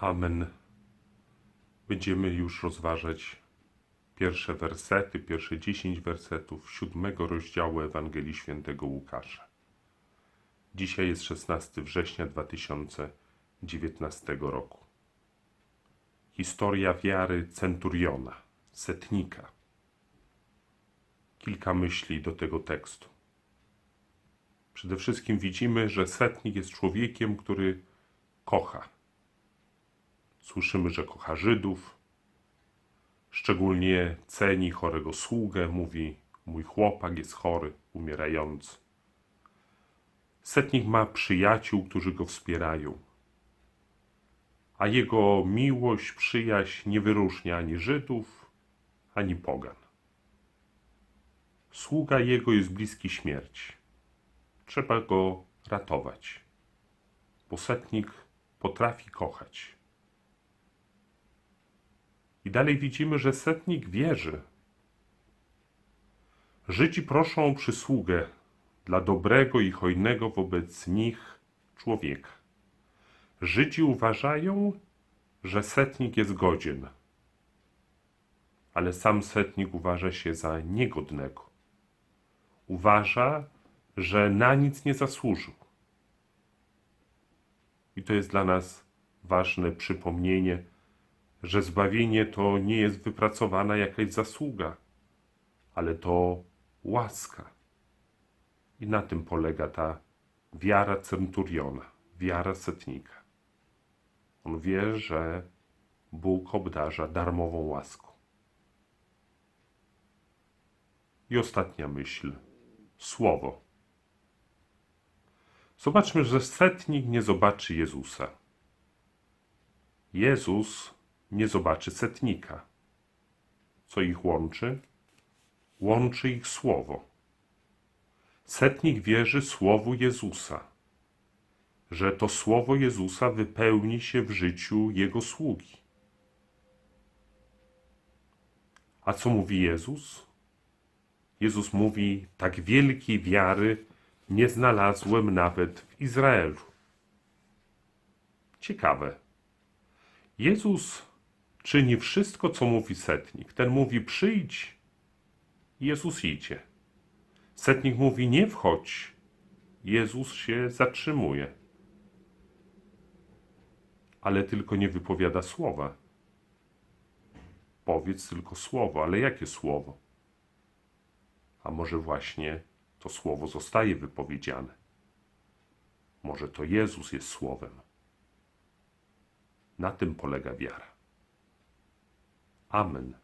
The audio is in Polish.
Amen. Będziemy już rozważać pierwsze wersety, pierwsze dziesięć wersetów siódmego rozdziału Ewangelii Świętego Łukasza. Dzisiaj jest 16 września 2019 roku. Historia wiary centuriona, setnika. Kilka myśli do tego tekstu. Przede wszystkim widzimy, że setnik jest człowiekiem, który kocha. Słyszymy, że kocha Żydów, szczególnie ceni chorego sługę, mówi: Mój chłopak jest chory, umierający. Setnik ma przyjaciół, którzy go wspierają, a jego miłość, przyjaźń nie wyróżnia ani Żydów, ani pogan. Sługa jego jest bliski śmierci. Trzeba go ratować, bo setnik potrafi kochać. I dalej widzimy, że setnik wierzy. Żydzi proszą o przysługę dla dobrego i hojnego wobec nich człowieka. Żydzi uważają, że setnik jest godzien, ale sam setnik uważa się za niegodnego. Uważa, że na nic nie zasłużył. I to jest dla nas ważne przypomnienie, że zbawienie to nie jest wypracowana jakaś zasługa, ale to łaska. I na tym polega ta wiara centuriona, wiara setnika. On wie, że Bóg obdarza darmową łaską. I ostatnia myśl. Słowo. Zobaczmy, że setnik nie zobaczy Jezusa. Jezus nie zobaczy setnika. Co ich łączy? Łączy ich słowo. Setnik wierzy słowu Jezusa, że to słowo Jezusa wypełni się w życiu jego sługi. A co mówi Jezus? Jezus mówi: Tak wielkiej wiary nie znalazłem nawet w Izraelu. Ciekawe. Jezus czyni wszystko, co mówi setnik. Ten mówi: przyjdź, Jezus idzie. Setnik mówi: nie wchodź. Jezus się zatrzymuje. Ale tylko nie wypowiada słowa. Powiedz tylko słowo, ale jakie słowo? A może właśnie to słowo zostaje wypowiedziane? Może to Jezus jest słowem? Na tym polega wiara. Amen.